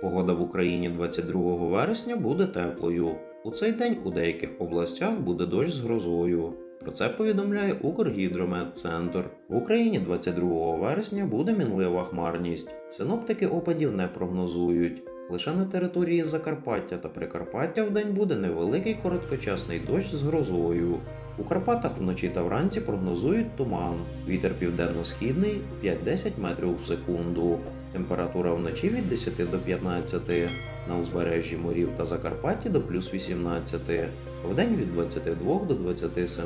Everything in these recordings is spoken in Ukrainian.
Погода в Україні 22 вересня буде теплою. У цей день у деяких областях буде дощ з грозою. Про це повідомляє Укргідрометцентр. В Україні 22 вересня буде мінлива хмарність. Синоптики опадів не прогнозують. Лише на території Закарпаття та Прикарпаття вдень буде невеликий короткочасний дощ з грозою. У Карпатах вночі та вранці прогнозують туман. Вітер південно-східний 5-10 метрів в секунду. Температура вночі від 10 до 15, на узбережжі морів та Закарпатті до плюс 18, вдень від 22 до 27.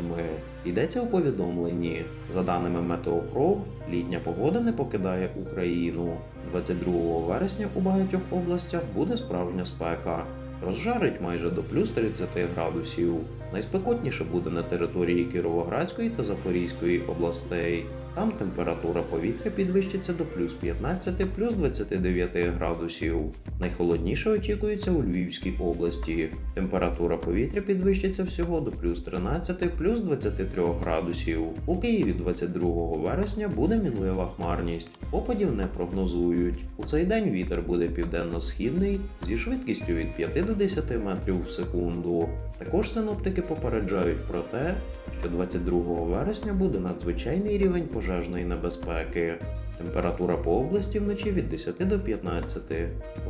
Йдеться у повідомленні. За даними Метеопров, літня погода не покидає Україну. 22 вересня у багатьох областях буде справжня спека. Розжарить майже до плюс 30 градусів. Найспекотніше буде на території Кіровоградської та Запорізької областей. Там температура повітря підвищиться до плюс 15 плюс 29 градусів. Найхолодніше очікується у Львівській області. Температура повітря підвищиться всього до плюс 13 плюс 23 градусів. У Києві 22 вересня буде мінлива хмарність. Опадів не прогнозують. У цей день вітер буде південно-східний зі швидкістю від 5 до 10 метрів в секунду. Також синоптики попереджають про те, що 22 вересня буде надзвичайний рівень пожежної небезпеки. Температура по області вночі від 10 до 15,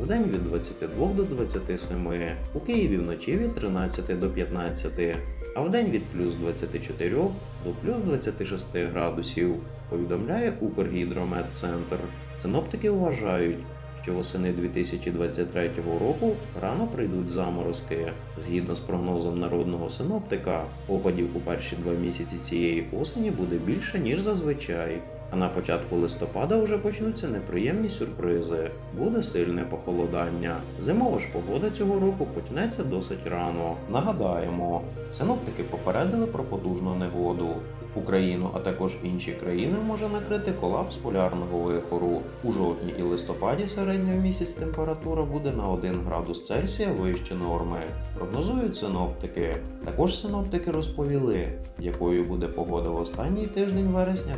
вдень від 22 до 27, у Києві вночі від 13 до 15, а вдень від плюс 24 до плюс 26 градусів, повідомляє Укргідрометцентр. Синоптики вважають, що восени 2023 року рано прийдуть заморозки. Згідно з прогнозом народного синоптика, опадів у перші два місяці цієї осені буде більше, ніж зазвичай. А на початку листопада вже почнуться неприємні сюрпризи. Буде сильне похолодання. Зимова ж погода цього року почнеться досить рано. Нагадаємо, синоптики попередили про потужну негоду. Україну, а також інші країни може накрити колапс полярного вихору. У жовтні і листопаді середня в місяць температура буде на 1 градус Цельсія вище норми. Прогнозують синоптики. Також синоптики розповіли, якою буде погода в останній тиждень вересня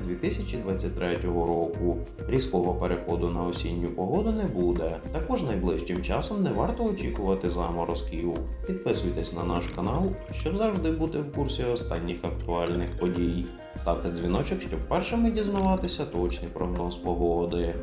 2023 року. Різкого переходу на осінню погоду не буде. Також найближчим часом не варто очікувати заморозків. Підписуйтесь на наш канал, щоб завжди бути в курсі останніх актуальних подій. Ставте дзвіночок, щоб першими дізнаватися точний прогноз погоди.